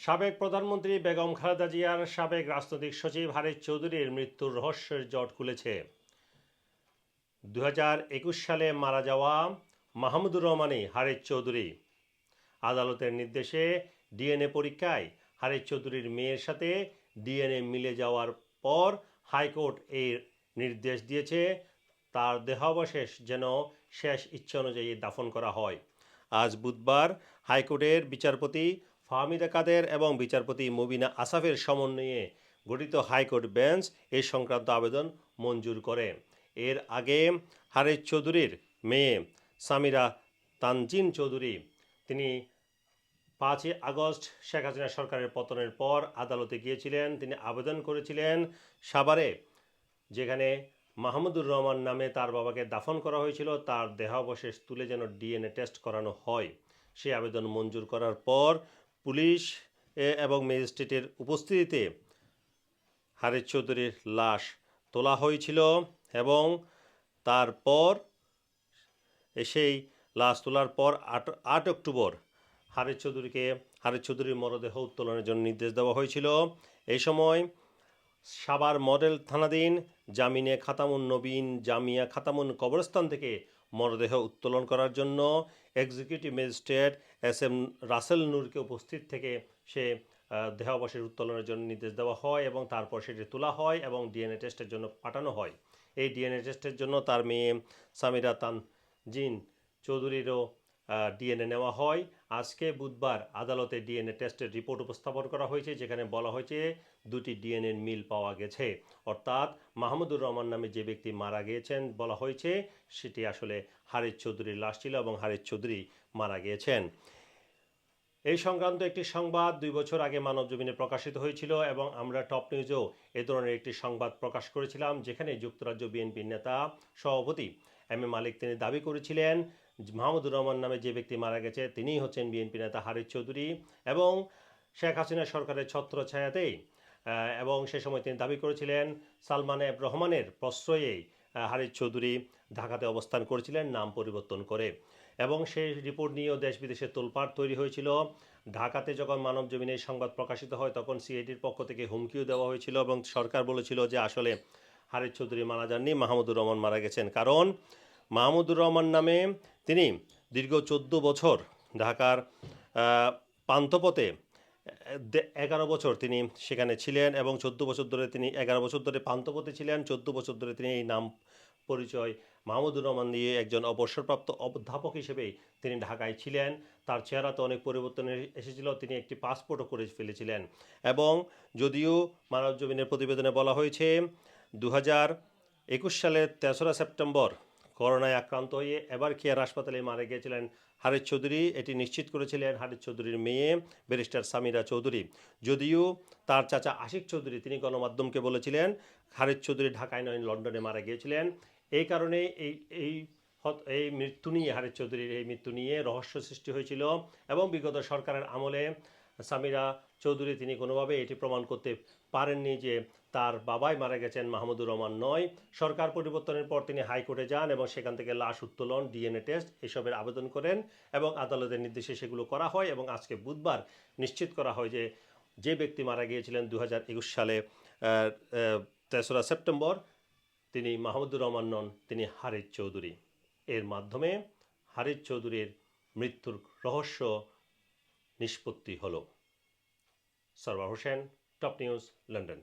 সাবেক প্রধানমন্ত্রী বেগম খালেদা জিয়ার সাবেক রাজনৈতিক সচিব হারিস চৌধুরীর মৃত্যুর রহস্যের জট খুলেছে। দুই হাজার একুশ সালে মারা যাওয়া মাহমুদুর রহমানই হারিস চৌধুরী। আদালতের নির্দেশে ডিএনএ পরীক্ষায় হারিস চৌধুরীর মেয়ের সাথে ডিএনএ মিলে যাওয়ার পর হাইকোর্ট এই নির্দেশ দিয়েছে, তার দেহাবশেষ যেন শেষ ইচ্ছা অনুযায়ী দাফন করা হয়। আজ বুধবার হাইকোর্টের বিচারপতি ফাহমিদা কাদের এবং বিচারপতি মুবিনা আসাফের সমন্বয়ে গঠিত হাইকোর্ট বেঞ্চ এ সংক্রান্ত আবেদন মঞ্জুর করে। এর আগে হারিস চৌধুরীর মেয়ে সামিরা তানজিন চৌধুরী, তিনি পাঁচই আগস্ট শেখ হাসিনা সরকারের পতনের পর আদালতে গিয়েছিলেন। তিনি আবেদন করেছিলেন সাভারে, যেখানে মাহমুদুর রহমান নামে তার বাবাকে দাফন করা হয়েছিল। তার দেহাবশেষ তুলে যেন ডিএনএ টেস্ট করানো হয়। সেই আবেদন মঞ্জুর করার পর পুলিশ এবং ম্যাজিস্ট্রেটের উপস্থিতিতে হারিস চৌধুরীর লাশ তোলা হয়েছিল এবং তারপর সেই লাশ তোলার পর আট আট অক্টোবর হারিস চৌধুরীকে হারিস চৌধুরীর মরদেহ উত্তোলনের জন্য নির্দেশ দেওয়া হয়েছিল। এই সময় সাবার মডেল থানাধীন জামিনে খাতামুন নবীন জামিয়া খাতামুন কবরস্থান থেকে মরদেহ উত্তোলন করার জন্য executive magistrate S M Rasel নূরকে উপস্থিত থেকে সে দেহাবশের উত্তোলনের জন্য নির্দেশ দেওয়া হয় এবং তারপর সেটি তোলা হয় এবং ডিএনএ টেস্টের জন্য পাঠানো হয়। এই ডিএনএ টেস্টের জন্য তার মেয়ে সামিরা তানজিন চৌধুরীরও ডিএনএ নেওয়া হয়। আজকে বুধবার আদালতে ডিএনএ টেস্টের রিপোর্ট উপস্থাপন করা হয়েছে, যেখানে বলা হয়েছে দুটি ডিএনএ মিল পাওয়া গেছে। অর্থাৎ মাহমুদুর রহমান নামে যে ব্যক্তি মারা গিয়েছেন বলা হয়েছে, সেটি আসলে হারেজ চৌধুরীর লাশ ছিল এবং হারেজ চৌধুরী মারা গিয়েছেন। এই সংক্রান্ত একটি সংবাদ দুই বছর আগে মানব মানবজমিনে প্রকাশিত হয়েছিল এবং আমরা টপ নিউজেও এ ধরনের একটি সংবাদ প্রকাশ করেছিলাম, যেখানে যুক্তরাজ্য বিএনপির নেতা, সভাপতি এম এ মালিক তিনি দাবি করেছিলেন, মাহমুদুর রহমান নামে যে ব্যক্তি মারা গেছে তিনিই হচ্ছেন বিএনপি নেতা হারিস চৌধুরী এবং শেখ হাসিনা সরকারের ছত্র ছায়াতেই এবং সে সময় তিনি দাবি করেছিলেন সালমান এফ রহমানের প্রশ্রয়েই হারিস চৌধুরী ঢাকাতে অবস্থান করেছিলেন, নাম পরিবর্তন করে। এবং সেই রিপোর্ট নিয়েও দেশ বিদেশে তোলপাড় তৈরি হয়েছিল। ঢাকাতে যখন মানব জমিনে এই সংবাদ প্রকাশিত হয়, তখন সিআইডির পক্ষ থেকে হুমকিও দেওয়া হয়েছিল এবং সরকার বলেছিল যে আসলে হারিস চৌধুরী মারা যাননি, মাহমুদুর রহমান মারা গেছেন। কারণ মাহমুদুর রহমান নামে তিনি দীর্ঘ চোদ্দ বছর ঢাকার পান্থপথে এগারো বছর তিনি সেখানে ছিলেন এবং চোদ্দ বছর ধরে তিনি, এগারো বছর ধরে পান্থপথে ছিলেন, চোদ্দ বছর ধরে তিনি এই নাম পরিচয় মাহমুদুর রহমান দিয়ে একজন অবসরপ্রাপ্ত অধ্যাপক হিসেবেই তিনি ঢাকায় ছিলেন। তার চেহারাতে অনেক পরিবর্তন এসেছিল। তিনি একটি পাসপোর্টও করে ফেলেছিলেন। এবং যদিও মানব জমিনের প্রতিবেদনে বলা হয়েছে দু হাজার একুশ সালের তেসরা সেপ্টেম্বর করোনায় আক্রান্ত হয়ে এবার কেয়ার হাসপাতালে মারা গিয়েছিলেন হারিস চৌধুরী। এটি নিশ্চিত করেছিলেন হারিস চৌধুরীর মেয়ে ব্যারিস্টার সামিরা চৌধুরী। যদিও তার চাচা আশিক চৌধুরী, তিনি গণমাধ্যমকে বলেছিলেন, হারিস চৌধুরী ঢাকায় নয়, লন্ডনে মারা গিয়েছিলেন। এই কারণে এই এই এই মৃত্যু নিয়ে হারিস চৌধুরীর এই মৃত্যু নিয়ে রহস্য সৃষ্টি হয়েছিল এবং বিগত সরকারের আমলে সামিরা চৌধুরী তিনি কোনোভাবে এটি প্রমাণ করতে পারেননি যে তার বাবাই মারা গেছেন মাহমুদুর রহমান নয়। সরকার পরিবর্তনের পর তিনি হাইকোর্টে যান এবং সেখান থেকে লাশ উত্তোলন, ডিএনএ টেস্ট এসবের আবেদন করেন এবং আদালতের নির্দেশে সেগুলো করা হয় এবং আজকে বুধবার নিশ্চিত করা হয় যে যে ব্যক্তি মারা গিয়েছিলেন দু হাজার একুশ সালে তেসরা সেপ্টেম্বর তিনি মাহমুদুর রহমান নন, তিনি হারিদ চৌধুরী। এর মাধ্যমে হারিদ চৌধুরীর মৃত্যুর রহস্য নিষ্পত্তি হল। Sarwar Hossain, top news, London.